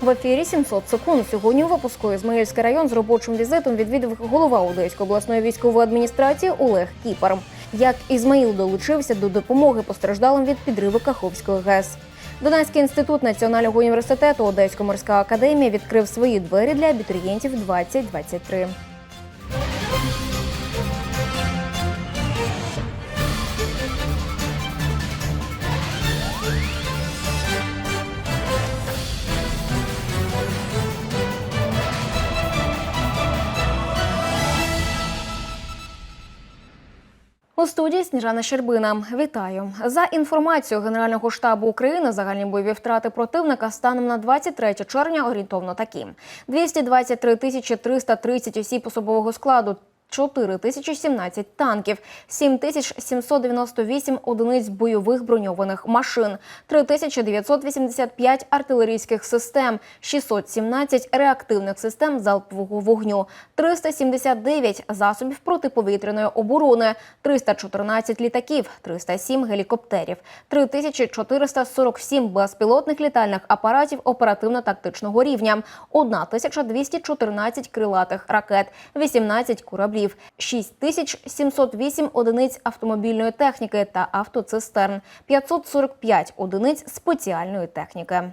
В ефірі 700 секунд. Сьогодні у випуску Ізмаїльський район з робочим візитом відвідав голова Одеської обласної військової адміністрації Олег Кіпар. Як Ізмаїл долучився до допомоги постраждалим від підриву Каховської ГЕС. Донецький інститут національного університету Одеська морська академія відкрив свої двері для абітурієнтів 2023. У студії Сніжана Щербина. Вітаю за інформацією Генерального штабу України. Загальні бойові втрати противника станом на 23 червня орієнтовно такі: 223 тисячі 330 осіб особового складу. 4017 танків, 7798 одиниць бойових броньованих машин, 3985 артилерійських систем, 617 реактивних систем залпового вогню, 379 засобів протиповітряної оборони, 314 літаків, 307 гелікоптерів, 3447 безпілотних літальних апаратів оперативно-тактичного рівня, 1214 крилатих ракет, 18 кораблів, 6708 одиниць автомобільної техніки та автоцистерн, 545 одиниць спеціальної техніки.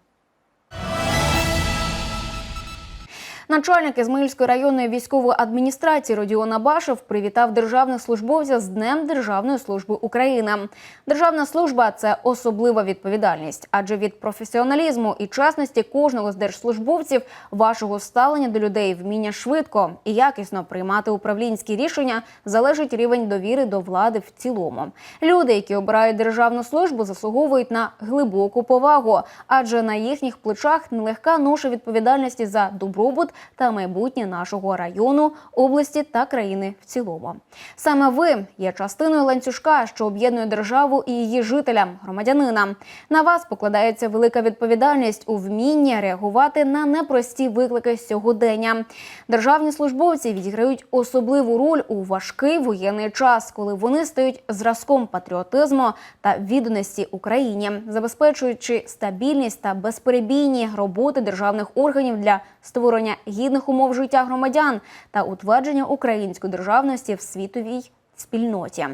Начальник Ізмаїльської районної військової адміністрації Родіон Абашев привітав державних службовців з Днем Державної служби України. Державна служба це особлива відповідальність, адже від професіоналізму і чесності кожного з держслужбовців вашого ставлення до людей, вміння швидко і якісно приймати управлінські рішення залежить рівень довіри до влади в цілому. Люди, які обирають державну службу, заслуговують на глибоку повагу, адже на їхніх плечах нелегка ноша відповідальності за добробут та майбутнє нашого району, області та країни в цілому. Саме ви є частиною ланцюжка, що об'єднує державу і її жителям, громадянина. На вас покладається велика відповідальність у вмінні реагувати на непрості виклики сьогодення. Державні службовці відіграють особливу роль у важкий воєнний час, коли вони стають зразком патріотизму та відданості Україні, забезпечуючи стабільність та безперебійні роботи державних органів для створення гідних умов життя громадян та утвердження української державності в світовій спільноті.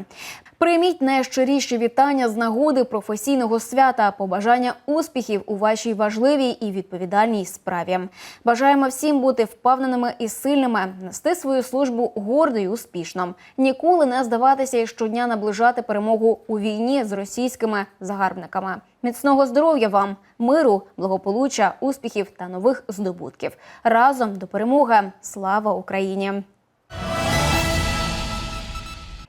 Прийміть найщиріші вітання з нагоди професійного свята, побажання успіхів у вашій важливій і відповідальній справі. Бажаємо всім бути впевненими і сильними, нести свою службу гордо і успішно, ніколи не здаватися і щодня наближати перемогу у війні з російськими загарбниками. Міцного здоров'я вам, миру, благополуччя, успіхів та нових здобутків. Разом до перемоги! Слава Україні!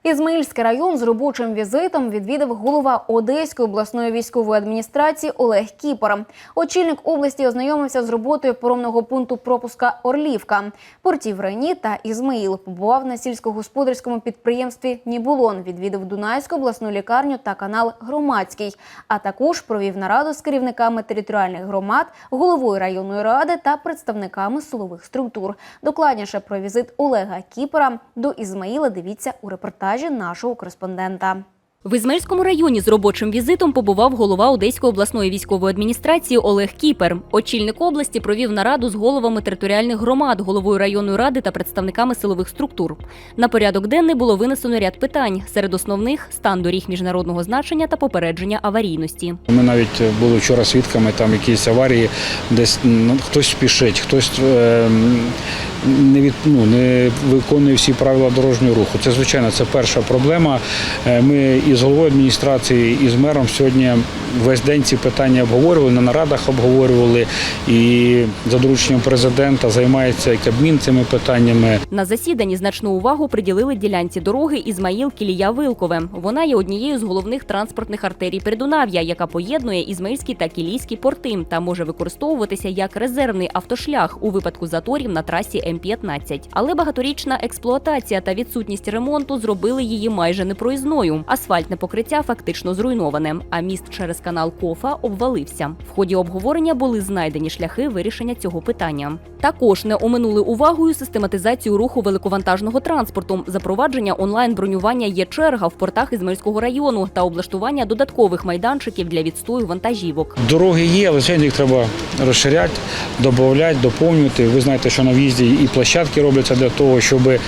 Ізмаїльський район з робочим візитом відвідав голова Одеської обласної військової адміністрації Олег Кіпор. Очільник області ознайомився з роботою поромного пункту пропуска Орлівка. Портів Рені та Ізмаїл побував на сільськогосподарському підприємстві Нібулон. Відвідав Дунайську обласну лікарню та канал Громадський. А також провів нараду з керівниками територіальних громад, головою районної ради та представниками силових структур. Докладніше про візит Олега Кіпора до Ізмаїла. Дивіться у репортажі нашого кореспондента. В Ізмельському районі з робочим візитом побував голова Одеської обласної військової адміністрації Олег Кіпер. Очільник області провів нараду з головами територіальних громад, головою районної ради та представниками силових структур. На порядок денний було винесено ряд питань. Серед основних стан доріг міжнародного значення та попередження аварійності. Ми навіть були вчора свідками там якісь аварії, десь ну, хтось спішить, хтось е, не від ну, не виконує всі правила дорожнього руху. Це звичайно це перша проблема. Е, Ми із головою адміністрації, і з мером сьогодні весь день ці питання обговорювали, на нарадах обговорювали. І за дорученням президента займається і Кабмін цими питаннями. На засіданні значну увагу приділили ділянці дороги Ізмаїл Кілія Вилкове. Вона є однією з головних транспортних артерій Придунав'я, яка поєднує ізмаїльські та кілійські порти та може використовуватися як резервний автошлях у випадку заторів на трасі М-15. Але багаторічна експлуатація та відсутність ремонту зробили її майже непроїзною. Асфальтне покриття фактично зруйноване, а міст через канал Кофа обвалився. В ході обговорення були знайдені шляхи вирішення цього питання. Також не оминули увагою систематизацію руху великовантажного транспорту, запровадження онлайн бронювання є черга в портах Ізмаїльського району та облаштування додаткових майданчиків для відстою вантажівок. Дороги є, але звичайно їх треба розширяти, додати, доповнювати. Ви знаєте, що на в'їзді і площадки робляться для того, щоб е,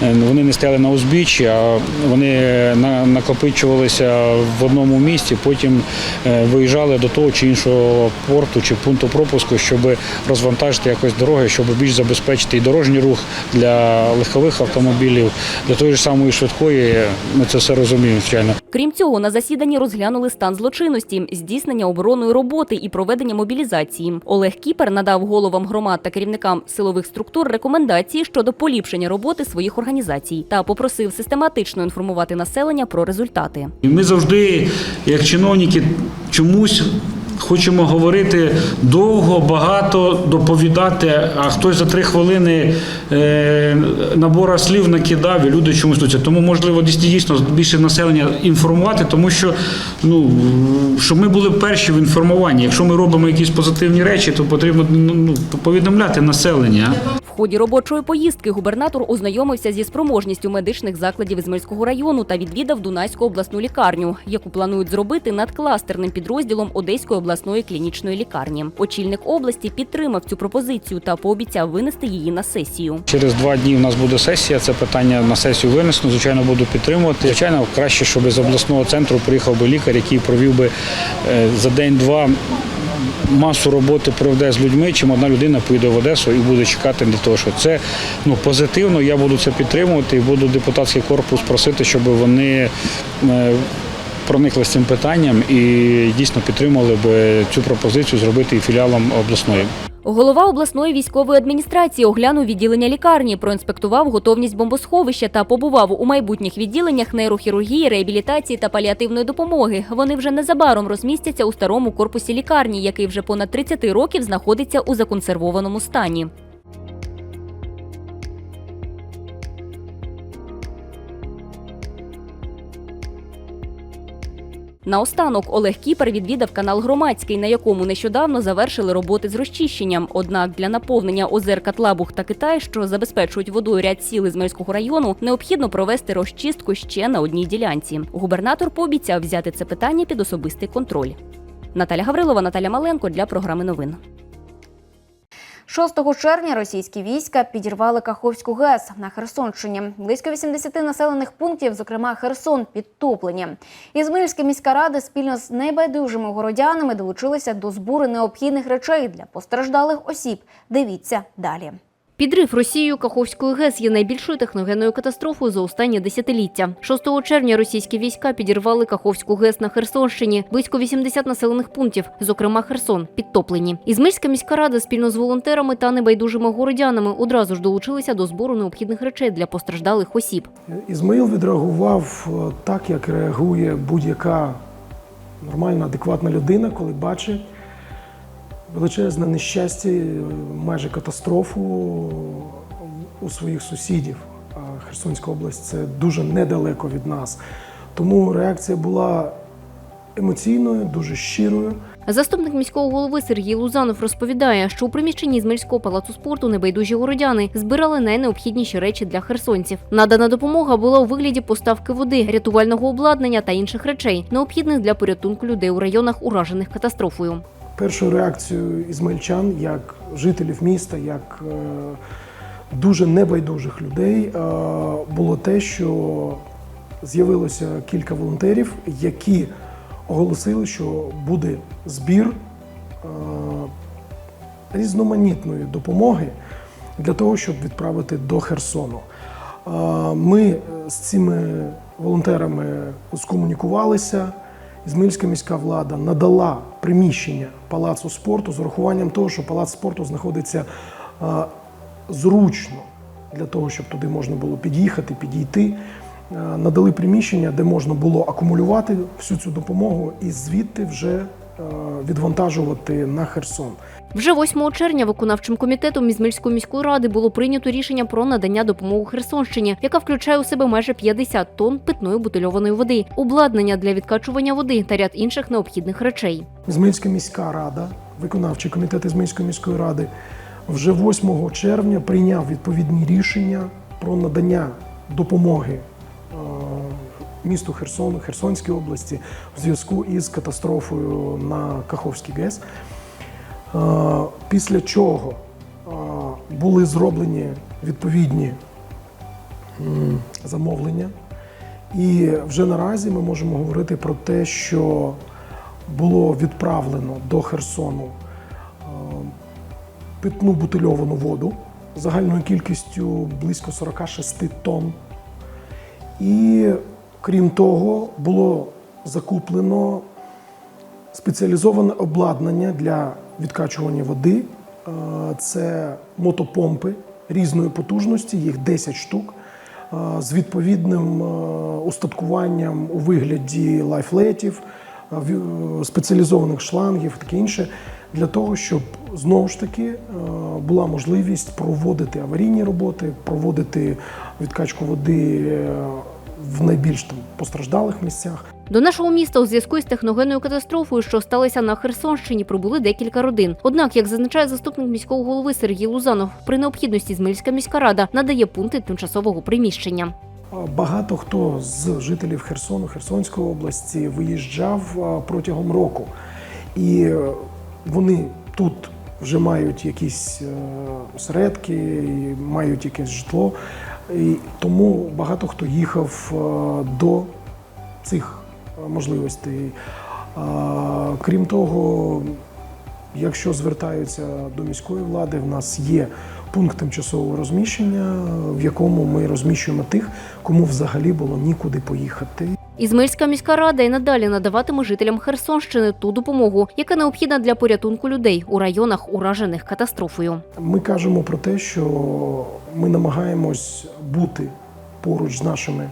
вони не стояли на узбіччі, а вони на- накопичувалися в одному місці, потім е, виїжджали до того чи іншого порту чи пункту пропуску, щоб розвантажити якось дороги, щоб більш забезпечити і дорожній рух для легкових автомобілів, для тої ж самої швидкої. Ми це все розуміємо, звичайно. Крім цього, на засіданні розглянули стан злочинності, здійснення оборонної роботи і проведення мобілізації. Олег Кіпер надав головам громад та керівникам силових структур рекомендації щодо поліпшення роботи своїх організацій та попросив систематично інформувати населення про результати. І ми завжди, як чиновники, чомусь хочемо говорити довго, багато, доповідати, а хтось за три хвилини е, набора слів накидав, і люди чомусь тут. Тому, можливо, дійсно дійсно більше населення інформувати, тому що ну, щоб ми були перші в інформуванні. Якщо ми робимо якісь позитивні речі, то потрібно ну, повідомляти населення. Ході робочої поїздки губернатор ознайомився зі спроможністю медичних закладів Ізмельського району та відвідав Дунайську обласну лікарню, яку планують зробити над кластерним підрозділом Одеської обласної клінічної лікарні. Очільник області підтримав цю пропозицію та пообіцяв винести її на сесію. Через два дні у нас буде сесія. Це питання на сесію винесено. Звичайно, буду підтримувати. Звичайно, краще, щоб з обласного центру приїхав би лікар, який провів би е, за день-два масу роботи проведе з людьми, чим одна людина поїде в Одесу і буде чекати для того, що це ну позитивно. Я буду це підтримувати і буду депутатський корпус просити, щоб вони. е, Проникли з цим питанням і дійсно підтримали б цю пропозицію зробити і філіалом обласної. Голова обласної військової адміністрації оглянув відділення лікарні, проінспектував готовність бомбосховища та побував у майбутніх відділеннях нейрохірургії, реабілітації та паліативної допомоги. Вони вже незабаром розмістяться у старому корпусі лікарні, який вже понад 30 років знаходиться у законсервованому стані. Наостанок Олег Кіпер відвідав канал Громадський, на якому нещодавно завершили роботи з розчищенням. Однак для наповнення озер Катлабух та Китай, що забезпечують водою ряд сіл Ізмельського району, необхідно провести розчистку ще на одній ділянці. Губернатор пообіцяв взяти це питання під особистий контроль. Наталя Гаврилова, Наталя Маленко для програми новин. 6 червня російські війська підірвали Каховську ГЕС на Херсонщині. Близько 80 населених пунктів, зокрема Херсон, підтоплені. Ізмаїльська міська рада спільно з найбайдужими городянами долучилися до збору необхідних речей для постраждалих осіб. Дивіться далі. Підрив Росією Каховської ГЕС є найбільшою техногенною катастрофою за останні десятиліття. 6 червня російські війська підірвали Каховську ГЕС на Херсонщині. Близько 80 населених пунктів, зокрема Херсон, підтоплені. Ізмельська міська рада спільно з волонтерами та небайдужими городянами одразу ж долучилися до збору необхідних речей для постраждалих осіб. Ізмаїл відреагував е, так, як реагує будь-яка нормальна, адекватна людина, коли бачить величезне нещастя, е, майже катастрофу у своїх сусідів. Херсонська область це дуже недалеко від нас. Тому реакція була емоційною, дуже щирою. Заступник міського голови Сергій Лузанов розповідає, що у приміщенні Ізмельського палацу спорту небайдужі городяни збирали найнеобхідніші речі для херсонців. Надана допомога була у вигляді поставки води, рятувального обладнання та інших речей, необхідних для порятунку людей у районах, уражених катастрофою. Першою реакцією ізмельчан, як жителів міста, як е, дуже небайдужих людей, е, було те, що з'явилося кілька волонтерів, які оголосили, що буде збір е, різноманітної допомоги для того, щоб відправити до Херсону. Ми з цими волонтерами скомунікувалися. Ізмаїльська міська влада надала приміщення палацу спорту з урахуванням того, що палац спорту знаходиться зручно для того, щоб туди можна було під'їхати, підійти. Надали приміщення, де можна було акумулювати всю цю допомогу і звідти вже відвантажувати на Херсон. Вже 8 червня виконавчим комітетом Ізмельської міської ради було прийнято рішення про надання допомоги Херсонщині, яка включає у себе майже 50 тонн питної бутильованої води, обладнання для відкачування води та ряд інших необхідних речей. Ізмаїльська міська рада, виконавчий комітет Ізмаїльської міської ради вже 8 червня прийняв відповідні рішення про надання допомоги е, місту Херсону, Херсонській області в зв'язку із катастрофою на Каховській ГЕС. Після чого були зроблені відповідні замовлення. І вже наразі ми можемо говорити про те, що було відправлено до Херсону питну бутильовану воду загальною кількістю близько 46 тонн. І крім того, було закуплено спеціалізоване обладнання для відкачування води. Е, Це мотопомпи різної потужності, їх 10 штук, е, з відповідним е, устаткуванням у вигляді лайфлетів, спеціалізованих шлангів, таке інше, для того, щоб знову ж таки була можливість проводити аварійні роботи, проводити відкачку води в найбільш там постраждалих місцях. До нашого міста у зв'язку із техногенною катастрофою, що сталася на Херсонщині, прибули декілька родин. Однак, як зазначає заступник міського голови Сергій Лузанов, при необхідності Змельська міська рада надає пункти тимчасового приміщення. Багато хто з жителів Херсону, Херсонської області виїжджав протягом року, і е, вони тут вже мають якісь е, осередки, мають якесь житло. І тому багато хто їхав е, до цих можливостей. Крім того, Якщо звертаються до міської влади, в нас є пункт тимчасового розміщення, в якому ми розміщуємо тих, кому взагалі було нікуди поїхати. Ізмельська міська рада і надалі надаватиме жителям Херсонщини ту допомогу, яка необхідна для порятунку людей у районах, уражених катастрофою. Ми кажемо про те, що ми намагаємось бути поруч з нашими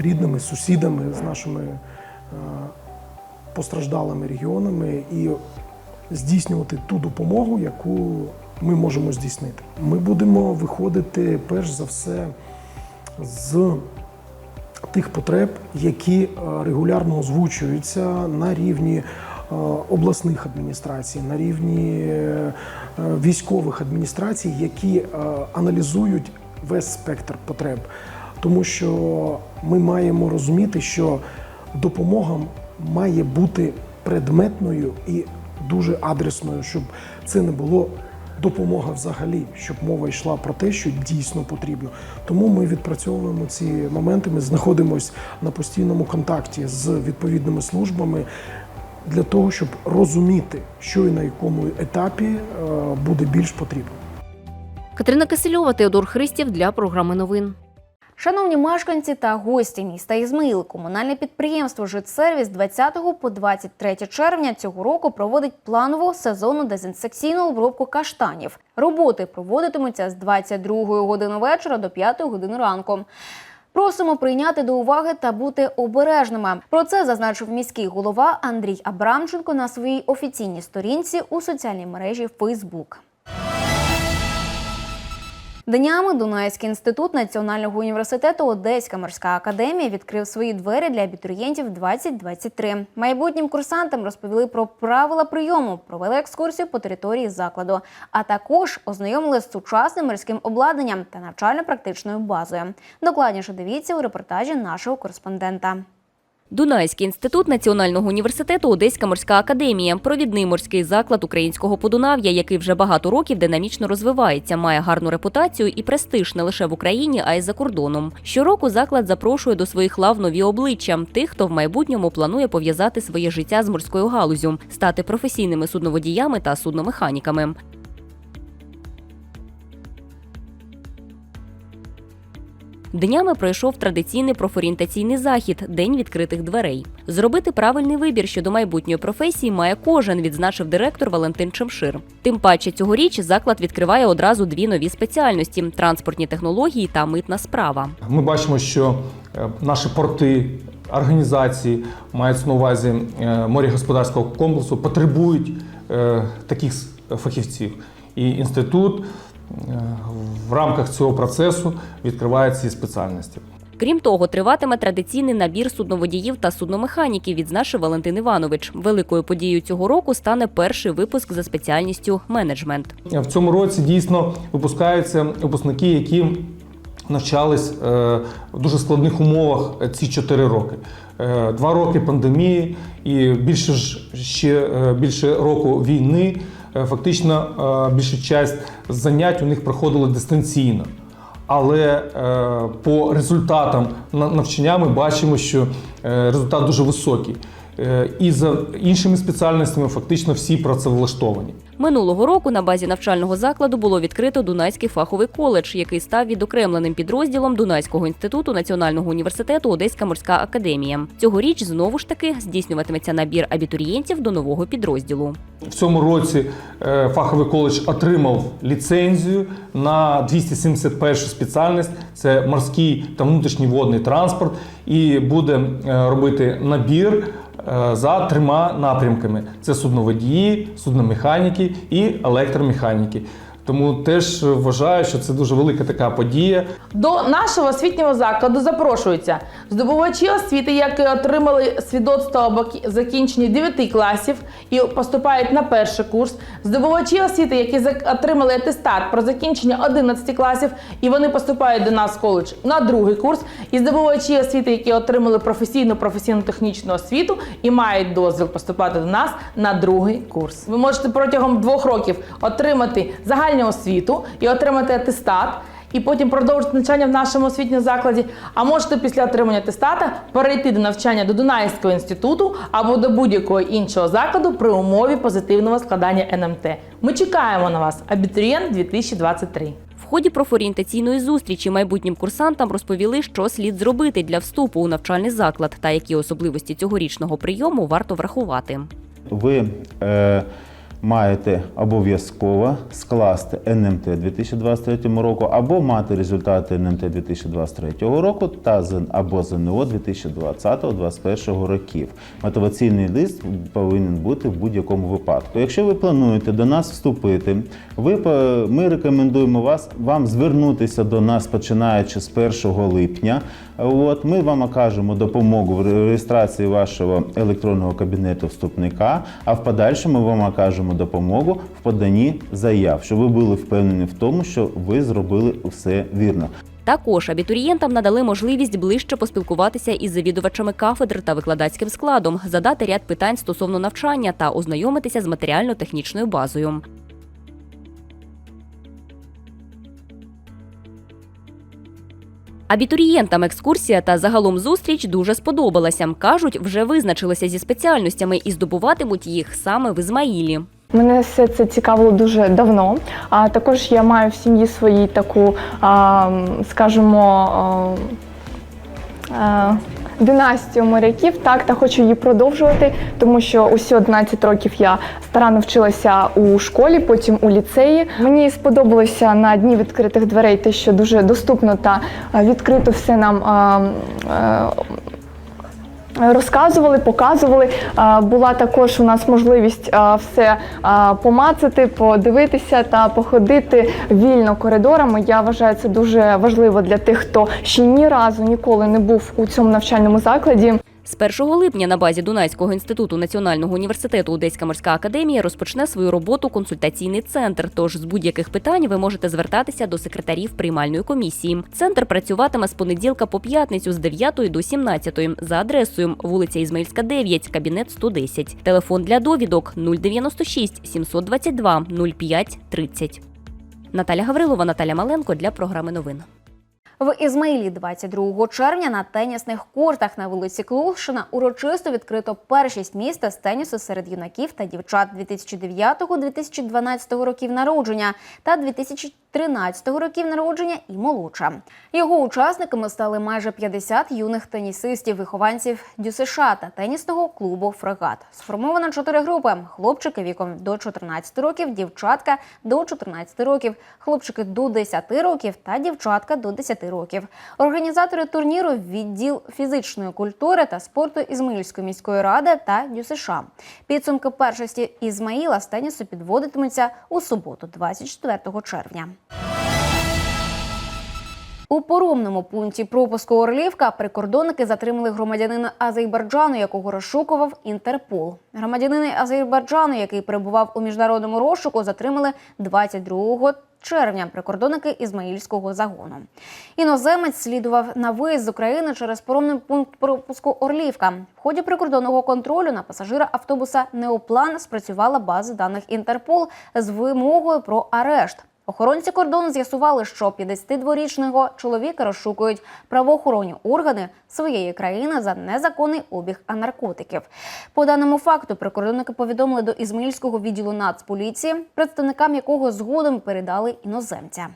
рідними, сусідами, з нашими е, постраждалими регіонами і здійснювати ту допомогу, яку ми можемо здійснити. Ми будемо виходити перш за все з тих потреб, які е, регулярно озвучуються на рівні е, обласних адміністрацій, на рівні військових адміністрацій, які аналізують весь спектр потреб. Тому що ми маємо розуміти, що допомога має бути предметною і дуже адресною, щоб це не було допомога взагалі, щоб мова йшла про те, що дійсно потрібно. Тому ми відпрацьовуємо ці моменти. Ми знаходимося на постійному контакті з відповідними службами для того, щоб розуміти, що і на якому етапі е, буде більш потрібно. Катерина Кисельова, Теодор Христів для програми новин. Шановні мешканці та гості міста Ізмаїл, комунальне підприємство «Житсервіс» 20 по 23 червня цього року проводить планову сезонну дезінсекційну обробку каштанів. Роботи проводитимуться з 22 години вечора до 5 години ранку. Просимо прийняти до уваги та бути обережними. Про це зазначив міський голова Андрій Абрамченко на своїй офіційній сторінці у соціальній мережі Facebook. Днями Дунайський інститут Національного університету Одеська морська академія відкрив свої двері для абітурієнтів 2023. Майбутнім курсантам розповіли про правила прийому, провели екскурсію по території закладу, а також ознайомили з сучасним морським обладнанням та навчально-практичною базою. Докладніше дивіться у репортажі нашого кореспондента. Дунайський інститут Національного університету Одеська морська академія провідний морський заклад українського подунав'я, який вже багато років динамічно розвивається, має гарну репутацію і престиж не лише в Україні, а й за кордоном. Щороку заклад запрошує до своїх лав нові обличчя тих, хто в майбутньому планує пов'язати своє життя з морською галузю, стати професійними судноводіями та судномеханіками. Днями пройшов традиційний профорієнтаційний захід День відкритих дверей. Зробити правильний вибір щодо майбутньої професії має кожен, відзначив директор Валентин Чемшир. Тим паче цьогоріч заклад відкриває одразу дві нові спеціальності: транспортні технології та митна справа. Ми бачимо, що е, наші порти, організації мають на увазі е, морегосподарського комплексу, потребують е, таких фахівців. І інститут в рамках цього процесу відкриває ці спеціальності. Крім того, триватиме традиційний набір судноводіїв та судномеханіків, відзначив Валентин Іванович. Великою подією цього року стане перший випуск за спеціальністю менеджмент. В цьому році дійсно випускаються випускники, які навчались е, в дуже складних умовах ці 4 роки. Е, Два роки пандемії і більше ж ще е, більше року війни. Е, Фактично, більшу більша часть занять у них проходила дистанційно. Але е, по результатам на- навчання ми бачимо, що е, результат дуже високий. Е, і за іншими спеціальностями фактично всі працевлаштовані. Минулого року на базі навчального закладу було відкрито Дунайський фаховий коледж, який став відокремленим підрозділом Дунайського інституту Національного університету Одеська морська академія. Цьогоріч знову ж таки здійснюватиметься набір абітурієнтів до нового підрозділу. В цьому році е, фаховий коледж отримав ліцензію на 271 спеціальність. Це морський та внутрішній водний транспорт, і буде е, робити набір за трьома напрямками: це судноводії, судномеханіки і електромеханіки. Тому теж вважаю, що це дуже велика така подія. До нашого освітнього закладу запрошуються здобувачі освіти, які отримали свідоцтво окі- закінченні 9 класів і поступають на перший курс, здобувачі освіти, які отримали атестат про закінчення 11 класів, і вони поступають до нас в коледж на другий курс, і здобувачі освіти, які отримали професійну професійно-технічну освіту і мають дозвіл поступати до нас на другий курс. Ви можете протягом двох років отримати загальну освіту і отримати атестат і потім продовжити навчання в нашому освітньому закладі. А можете після отримання атестата перейти до навчання до Дунайського інституту або до будь-якого іншого закладу при умові позитивного складання НМТ. Ми чекаємо на вас, абітурієнт 2023. В ході профорієнтаційної зустрічі майбутнім курсантам розповіли, що слід зробити для вступу у навчальний заклад та які особливості цьогорічного прийому варто врахувати. ви е, маєте обов'язково скласти НМТ 2023 року або мати результати НМТ 2023 року та або ЗНО 2020-2021 років. Мотиваційний лист повинен бути в будь-якому випадку. Якщо ви плануєте до нас вступити, ви, ми рекомендуємо вас вам звернутися до нас починаючи з 1 липня. От ми вам окажемо допомогу в реєстрації вашого електронного кабінету вступника, а в подальшому вам окажемо допомогу в поданні заяв, щоб ви були впевнені в тому, що ви зробили все вірно. Також абітурієнтам надали можливість ближче поспілкуватися із завідувачами кафедр та викладацьким складом, задати ряд питань стосовно навчання та ознайомитися з матеріально-технічною базою. Абітурієнтам екскурсія та загалом зустріч дуже сподобалася. Кажуть, вже визначилися зі спеціальностями і здобуватимуть їх саме в Ізмаїлі. Мене все це цікавило дуже давно. А також я маю в сім'ї своїй таку, а, скажімо, а, династію моряків, так, та хочу її продовжувати, тому що усі 11 років я старанно вчилася у школі, потім у ліцеї. Мені сподобалося на дні відкритих дверей те, що дуже доступно та відкрито все нам. а, а, Розказували, показували. Була також у нас можливість все помацати, подивитися та походити вільно коридорами. Я вважаю це дуже важливо для тих, хто ще ні разу ніколи не був у цьому навчальному закладі. З 1 липня на базі Дунайського інституту Національного університету Одеська морська академія розпочне свою роботу консультаційний центр. Тож з будь-яких питань ви можете звертатися до секретарів приймальної комісії. Центр працюватиме з понеділка по п'ятницю з 9 до 17 за адресою вулиця Ізмаїльська, 9, кабінет 110. Телефон для довідок 096 722 05 30. Наталя Гаврилова, Наталя Маленко для програми новин. В Ізмаїлі 22 червня на тенісних кортах на вулиці Клушина урочисто відкрито першість міста з тенісу серед юнаків та дівчат 2009-2012 років народження та 2013 років народження і молодша. Його учасниками стали майже 50 юних тенісистів, вихованців ДЮСШ та тенісного клубу Фрегат. Сформовано чотири групи: хлопчики віком до 14 років, дівчатка до 14 років, хлопчики до 10 років та дівчатка до 10 років. Організатори турніру відділ фізичної культури та спорту Ізмаїльської міської ради та ДЮСШ. Підсумки першості Ізмаїла з тенісу підводитимуться у суботу, 24 червня. У поромному пункті пропуску Орлівка прикордонники затримали громадянина Азербайджану, якого розшукував Інтерпол. Громадянина Азербайджану, який перебував у міжнародному розшуку, затримали 22 червня прикордонники Ізмаїльського загону. Іноземець слідував на виїзд з України через поромний пункт пропуску Орлівка. В ході прикордонного контролю на пасажира автобуса Неоплан спрацювала база даних Інтерпол з вимогою про арешт. Охоронці кордону з'ясували, що 52-річного чоловіка розшукують правоохоронні органи своєї країни за незаконний обіг наркотиків. По даному факту прикордонники повідомили до Ізмаїльського відділу Нацполіції, представникам якого згодом передали іноземця.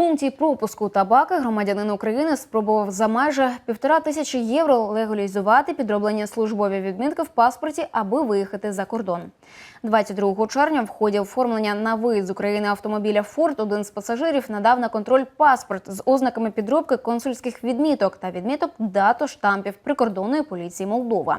Пункті пропуску табаки громадянин України спробував за майже півтора тисячі євро легалізувати підроблені службові відмітки в паспорті, аби виїхати за кордон. 22 червня в ході оформлення на виїзд з України автомобіля Форд один з пасажирів надав на контроль паспорт з ознаками підробки консульських відміток та відміток дату штампів прикордонної поліції Молдова.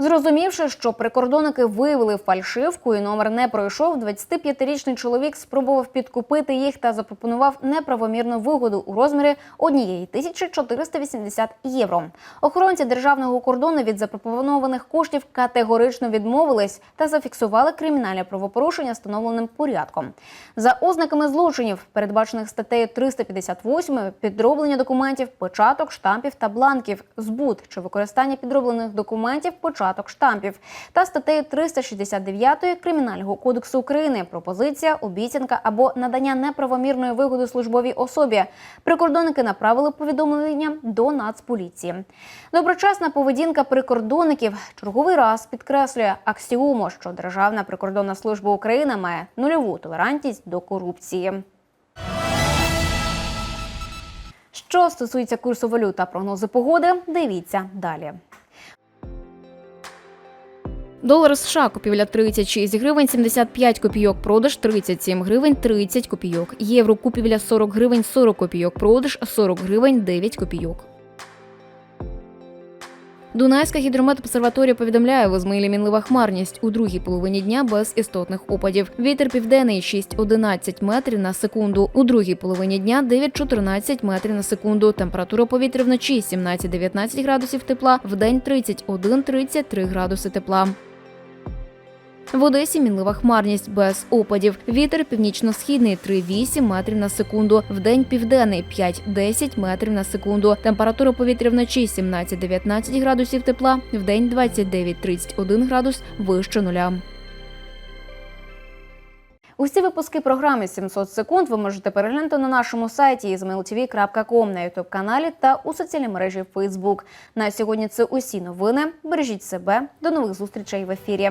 Зрозумівши, що прикордонники виявили фальшивку і номер не пройшов, 25-річний чоловік спробував підкупити їх та запропонував неправомірну вигоду у розмірі 1480 євро. Охоронці державного кордону від запропонованих коштів категорично відмовились та зафіксували кримінальне правопорушення встановленим порядком. За ознаками злочинів, передбачених статтею 358, підроблення документів, початок штампів та бланків, збут чи використання підроблених документів, початок штампів та статтею 369 Кримінального кодексу України пропозиція, обіцянка або надання неправомірної вигоди службовій особі. Прикордонники направили повідомлення до Нацполіції. Доброчасна поведінка прикордонників черговий раз підкреслює аксіому, що Державна прикордонна служба України має нульову толерантність до корупції. Що стосується курсу валют та прогнози погоди, дивіться далі. Долар США купівля 36 гривень 75 копійок, продаж 37 гривень 30 копійок. Євро купівля 40 гривень 40 копійок, продаж 40 гривень 9 копійок. Дунайська гідрометобсерваторія повідомляє, в мінлива хмарність у другій половині дня без істотних опадів. Вітер південний 6-11 метрів на секунду. У другій половині дня 9-14 метрів на секунду. Температура повітря вночі 17-19 градусів тепла, вдень 31-33 градуси тепла. В Одесі мінлива хмарність без опадів. Вітер північно-східний 3,8 метрів на секунду. Вдень південний 5-10 метрів на секунду. Температура повітря вночі 17-19 градусів тепла. Вдень 29-31 градус вище нуля. Усі випуски програми 700 секунд ви можете переглянути на нашому сайті izmailtv.com, на ютуб каналі та у соціальній мережі Facebook. На сьогодні це усі новини. Бережіть себе. До нових зустрічей в ефірі.